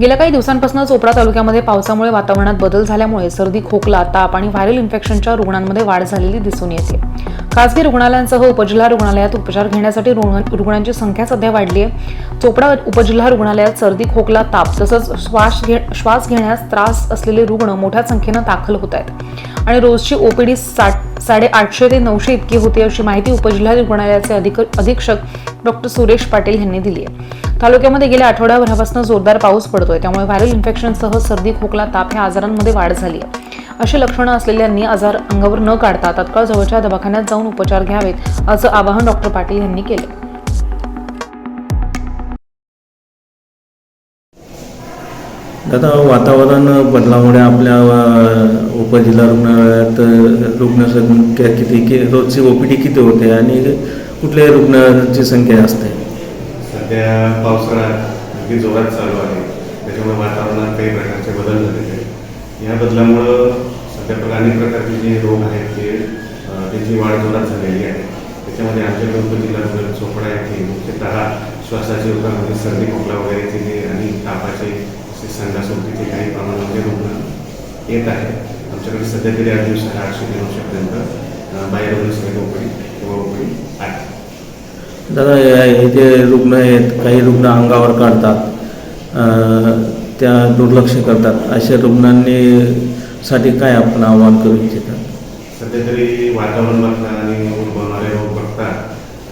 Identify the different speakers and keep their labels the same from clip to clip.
Speaker 1: गेल्या काही दिवसांपासून चोपडा तालुक्यामध्ये पावसामुळे वातावरणात बदल झाल्यामुळे सर्दी खोकला ताप आणि व्हायरल इन्फेक्शनच्या रुग्णांमध्ये वाढ झालेली दिसून येते. खासगी रुग्णालयांसह उपजिल्हा रुग्णालयात उपचार घेण्यासाठी रुग्णांची संख्या सध्या वाढली आहे. चोपडा उपजिल्हा रुग्णालयात सर्दी खोकला ताप तसंच श्वास घे श्वास घेण्यास त्रास असलेले रुग्ण मोठ्या संख्येनं दाखल होत आहेत. आणि रोजची ओपीडी साठ साडेआठशे ते नऊशे इतकी होती अशी माहिती उपजिल्हा रुग्णालयाचे अधिक अधीक्षक डॉक्टर सुरेश पाटील यांनी दिली आहे. तालुक्यामध्ये गेल्या आठवड्याभरापासून जोरदार पाऊस पडतोय. त्यामुळे व्हायरल इन्फेक्शनसह सर्दी खोकला ताप ह्या आजारांमध्ये वाढ झाली आहे. अशी लक्षणं असलेल्यांनी आजार अंगावर न काढता तात्काळ जवळच्या दवाखान्यात जाऊन उपचार घ्यावेत असं आवाहन डॉक्टर पाटील यांनी केलं.
Speaker 2: दादा वातावरण बदलामुळे आपल्या उपजिल्हा रुग्णालयात रुग्णसंख्या किती रोजची ओ पी डी किती होते आणि कुठल्या रुग्णांची संख्या असते?
Speaker 3: सध्या पावसाळा अगदी जोरात चालू आहे. त्याच्यामुळे वातावरणात काही प्रकारचे बदल झालेले आहेत. या बदलामुळं सध्या अनेक प्रकारचे जे रोग आहेत ते त्याची वाढ जोरात झालेली आहे. त्याच्यामध्ये आमच्या गणपतीला जर चोपडा येथे मुख्यतः श्वासाचे रोगामध्ये सर्दी खोकला वगैरेचे जे आणि तापाचे असे संडास काही प्रमाणामध्ये रुग्ण येत आहेत. आमच्याकडे सध्या तरी आठ दिवसाला आठशे ते नऊशेपर्यंत अं, सगळे ओपडी किंवा ओपडी
Speaker 2: दादा या- हे जे रुग्ण आहेत काही रुग्ण अंगावर काढतात त्या दुर्लक्ष करतात. अशा रुग्णांनी साठी काय आपण आवाहन करू इच्छिता?
Speaker 3: सध्या तरी वातावरण बघता आणि उद्भवणारे रोग बघता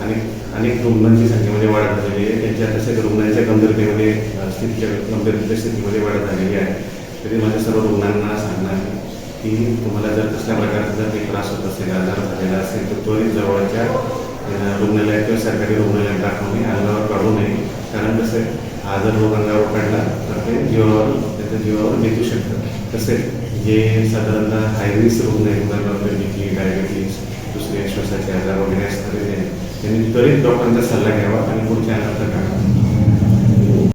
Speaker 3: आणि अनेक रुग्णांची संख्येमध्ये म्हणजे वाढ झालेली आहे. त्यांच्या तसेच रुग्णांच्या गंभीरतेमध्ये स्थितीच्या गंभीरतेच्या स्थितीमध्ये वाढ झालेली आहे. तरी माझ्या सर्व रुग्णांना सांगणार आहे की तुम्हाला जर कसल्या प्रकारचा जर काही त्रास होत असेल आजार झालेला असेल तर त्वरित जवळच्या रुग्णालयात सरकारी रुग्णालयात दाखवणे अंगावर काढू नये. कारण कसं हा जर रोग अंगावर पडला तर ते जीवावर त्याच्या जीवावर बेतू शकतं. तसेच जे साधारणतः हाय रुग्ण आहेत उदाहरणार्थ बीपी डायबिटीस दुसरे श्वासाचे आजार वगैरे असणारे जे त्यांनी त्वरित डॉक्टरांचा सल्ला घ्यावा आणि पुढच्या अनर्थ टाळावा.